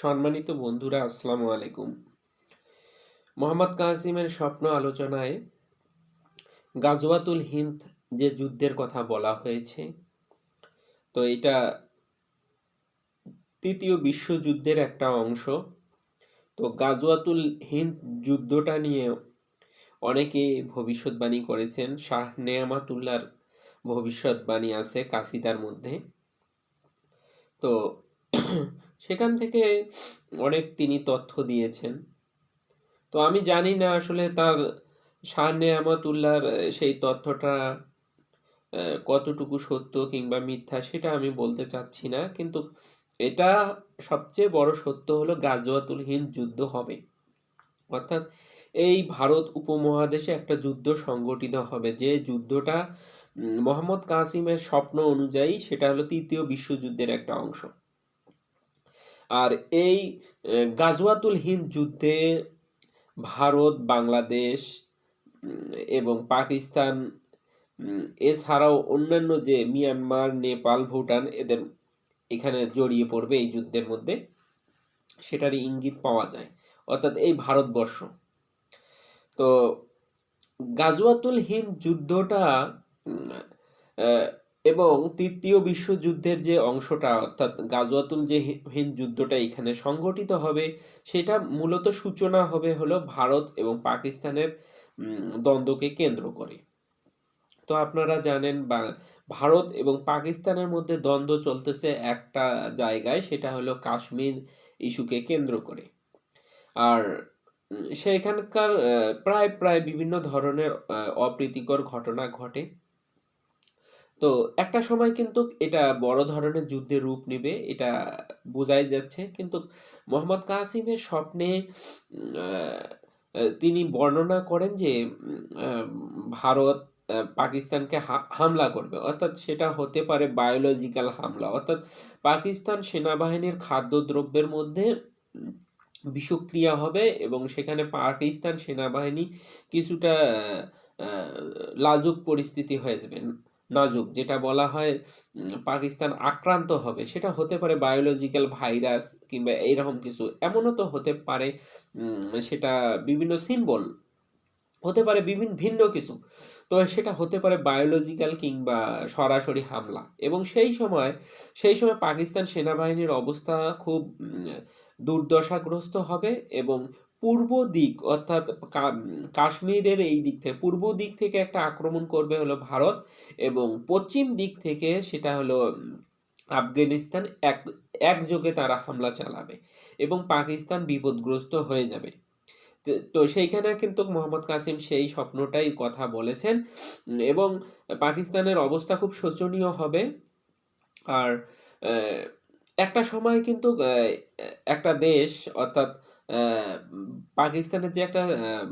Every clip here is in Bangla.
সম্মানিত বন্ধুরা, আসসালামু আলাইকুম। মোহাম্মদ কাসিমের স্বপ্ন আলোচনায় গাজওয়াতুল হিন্দ যে যুদ্ধের কথা বলা হয়েছে, তো এটা তৃতীয় বিশ্বযুদ্ধের একটা অংশ। তো গাজওয়াতুল হিন্দ যুদ্ধটা নিয়ে অনেকে ভবিষ্যৎবাণী করেছেন, শাহ নেয়ামাতুল্লার ভবিষ্যৎবাণী আছে কাসিদার মধ্যে। তো সেখান থেকে অনেক তিনি তথ্য দিয়েছেন। তো আমি জানি না আসলে তার শাহ নেয়ামতুল্লাহর সেই তথ্যটা কতটুকু সত্য কিংবা মিথ্যা সেটা আমি বলতে চাচ্ছি না। কিন্তু এটা সবচেয়ে বড় সত্য হলো গাজওয়াতুল হিন্দ যুদ্ধ হবে। অর্থাৎ এই ভারত উপমহাদেশে একটা যুদ্ধ সংগঠিত হবে। যে যুদ্ধটা মোহাম্মদ কাসিমের স্বপ্ন অনুযায়ী সেটা হলো তৃতীয় বিশ্বযুদ্ধের একটা অংশ। আর এই গাজওয়াতুল হিন্দ যুদ্ধে ভারত, বাংলাদেশ এবং পাকিস্তান এছাড়াও অন্যান্য যে মিয়ানমার, নেপাল, ভুটান, এদের এখানে জড়িয়ে পড়বে এই যুদ্ধের মধ্যে, সেটারই ইঙ্গিত পাওয়া যায়। অর্থাৎ এই ভারতবর্ষ। তো গাজওয়াতুল হিন্দ যুদ্ধটা এবং তৃতীয় বিশ্বযুদ্ধের যে অংশটা, অর্থাৎ গাজওয়াতুল যে হিন্দ যুদ্ধটা এখানে সংগঠিত হবে, সেটা মূলত সূচনা হবে হলো ভারত এবং পাকিস্তানের দ্বন্দ্বকে কেন্দ্র করে। তো আপনারা জানেন বা, ভারত এবং পাকিস্তানের মধ্যে দ্বন্দ্ব চলতেছে একটা জায়গায়, সেটা হলো কাশ্মীর ইস্যুকে কেন্দ্র করে। আর সেখানকার প্রায় প্রায় বিভিন্ন ধরনের অপ্রীতিকর ঘটনা ঘটে। তো একটা সময় কিন্তু এটা বড় ধরনের যুদ্ধের রূপ নেবে, এটা বোঝাই যাচ্ছে। কিন্তু মোহাম্মদ কাসিমের স্বপ্নে তিনি বর্ণনা করেন যে ভারত পাকিস্তানকে হামলা করবে। অর্থাৎ সেটা হতে পারে বায়োলজিক্যাল হামলা। অর্থাৎ পাকিস্তান সেনাবাহিনীর খাদ্যদ্রব্যের মধ্যে বিষক্রিয়া হবে এবং সেখানে পাকিস্তান সেনাবাহিনী কিছুটা লাজুক পরিস্থিতি হয়ে যাবে। নাজুক, যেটা বলা হয় পাকিস্তান আক্রান্ত হবে। সেটা হতে পারে বায়োলজিক্যাল ভাইরাস কিংবা এইরকম কিছু। এমনও তো হতে পারে সেটা বিভিন্ন সিম্বল হতে পারে বিভিন্ন ভিন্ন কিছু। তো সেটা হতে পারে বায়োলজিক্যাল কিংবা সরাসরি হামলা। এবং সেই সময় সেই সময় পাকিস্তান সেনাবাহিনীর অবস্থা খুব দুর্দশাগ্রস্ত হবে এবং পূর্ব দিক অর্থাৎ কাশ্মীরের এই দিক থেকে, পূর্ব দিক থেকে একটা আক্রমণ করবে হলো ভারত এবং পশ্চিম দিক থেকে সেটা হলো আফগানিস্তান। এক, একযোগে তারা হামলা চালাবে এবং পাকিস্তান বিপদগ্রস্ত হয়ে যাবে। তো- সেইখানে কিন্তু মোহাম্মদ কাসিম সেই স্বপ্নটাই কথা বলেছেন। এবং পাকিস্তানের অবস্থা খুব শোচনীয় হবে। আর একটা সময় কিন্তু একটা দেশ অর্থাৎ পাকিস্তানের যে একটা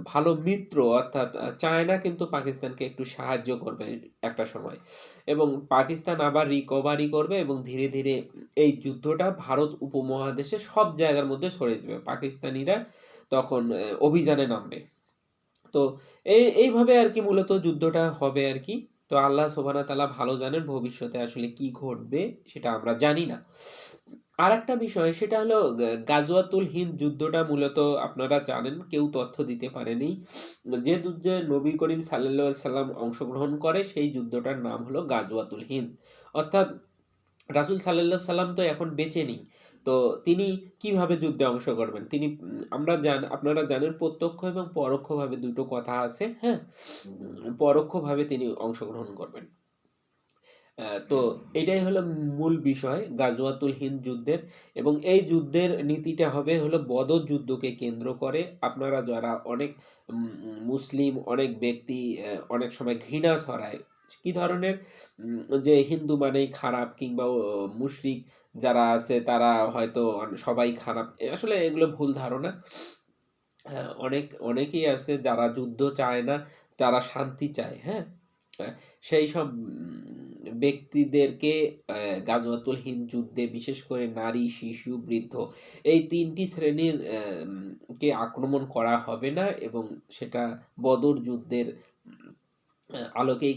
ভালো মিত্র, অর্থাৎ চায়না কিন্তু পাকিস্তানকে একটু সাহায্য করবে একটা সময়। এবং পাকিস্তান আবার রিকভারি করবে এবং ধীরে ধীরে এই যুদ্ধটা ভারত উপমহাদেশে সব জায়গার মধ্যে ছড়িয়ে যাবে পাকিস্তানিরা তখন অভিযানে নামবে। তো এই এইভাবে আর কি মূলত যুদ্ধটা হবে আর কি। তো আল্লাহ সোবানা তালা ভালো জানেন ভবিষ্যতে আসলে কি ঘটবে সেটা আমরা জানি না। আর একটা বিষয়, সেটা হলো গাজওয়াতুল হিন্দ যুদ্ধটা মূলত আপনারা জানেন, কেউ তথ্য দিতে পারেনি। যে যুদ্ধে নবী করিম আলাইহি সাল্লাম অংশগ্রহণ করে, সেই যুদ্ধটার নাম হলো গাজওয়াতুল হিন্দ। অর্থাৎ রাসূল আলাইহি সাল্লাম তো এখন বেঁচে নেই। তো তিনি কীভাবে যুদ্ধে অংশ করবেন? তিনি, আমরা জান, আপনারা জানেন প্রত্যক্ষ এবং পরোক্ষভাবে দুটো কথা আছে হ্যাঁ? পরোক্ষভাবে তিনি অংশগ্রহণ করবেন। তো এটাই হলো মূল বিষয় গাজওয়াতুল হিন্দ যুদ্ধের এবং এই যুদ্ধের নীতিটা হবে হলো বদর যুদ্ধকে কেন্দ্র করে। আপনারা যারা অনেক মুসলিম অনেক ব্যক্তি অনেক সময় ঘৃণা ছড়ায় কি ধরনের যে হিন্দু মানেই খারাপ কিংবা মুশরিক যারা আছে তারা হয়তো সবাই খারাপ আসলে এগুলো ভুল ধারণা। হ্যাঁ, অনেক অনেকেই আছে যারা যুদ্ধ চায় না যারা শান্তি চায় হ্যাঁ সেই সব ব্যক্তিদেরকে গাজওয়াতুল হিন্দ যুদ্ধে বিশেষ করে নারী, শিশু, বৃদ্ধ, এই তিনটি শ্রেণির কে আক্রমণ করা হবে না এবং সেটা বদর যুদ্ধের আলোকেই